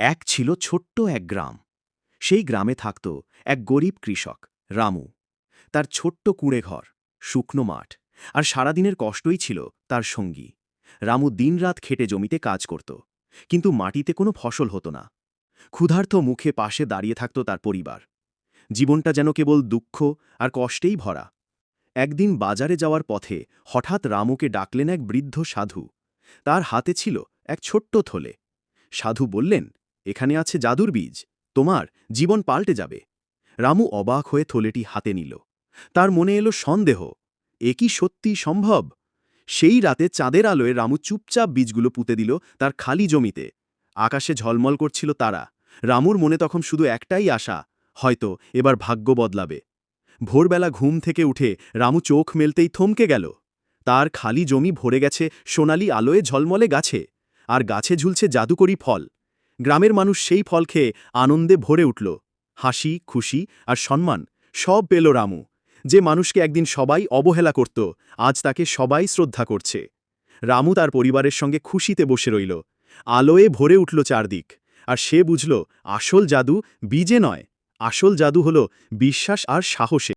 এক ছিল ছোট্ট এক গ্রাম। সেই গ্রামে থাকত এক গরিব কৃষক, রামু। তার ছোট্ট কুঁড়ে ঘর, শুকনো মাঠ আর সারাদিনের কষ্টই ছিল তার সঙ্গী। রামু দিনরাত খেটে জমিতে কাজ করত, কিন্তু মাটিতে কোনো ফসল হতো না। ক্ষুধার্ত মুখে পাশে দাঁড়িয়ে থাকত তার পরিবার। জীবনটা যেন কেবল দুঃখ আর কষ্টেই ভরা। একদিন বাজারে যাওয়ার পথে হঠাৎ রামুকে ডাকলেন এক বৃদ্ধ সাধু। তার হাতে ছিল এক ছোট্ট থলে। সাধু বললেন এখানে আছে জাদুর বীজ, তোমার জীবন পাল্টে যাবে। রামু অবাক হয়ে থলেটি হাতে নিল। তার মনে এলো সন্দেহ, এ কি সত্যি সম্ভব? সেই রাতে চাঁদের আলোয় রামু চুপচাপ বীজগুলো পুঁতে দিল তার খালি জমিতে। আকাশে ঝলমল করছিল তারা। রামুর মনে তখন শুধু একটাই আশা, হয়তো এবার ভাগ্য বদলাবে। ভোরবেলা ঘুম থেকে উঠে রামু চোখ মেলতেই থমকে গেল। তার খালি জমি ভরে গেছে সোনালি আলোয় ঝলমলে গাছে, আর গাছে ঝুলছে জাদুকরি ফল। গ্রামের মানুষ সেই ফল খেয়ে আনন্দে ভরে উঠল। হাসি, খুশি আর সম্মান সব পেল রামু। যে মানুষকে একদিন সবাই অবহেলা করত, আজ তাকে সবাই শ্রদ্ধা করছে। রামু তার পরিবারের সঙ্গে খুশিতে বসে রইল। আলোয়ে ভরে উঠল চারদিক আর সে বুঝল, আসল জাদু বীজে নয়। আসল জাদু হল বিশ্বাস আর সাহসে।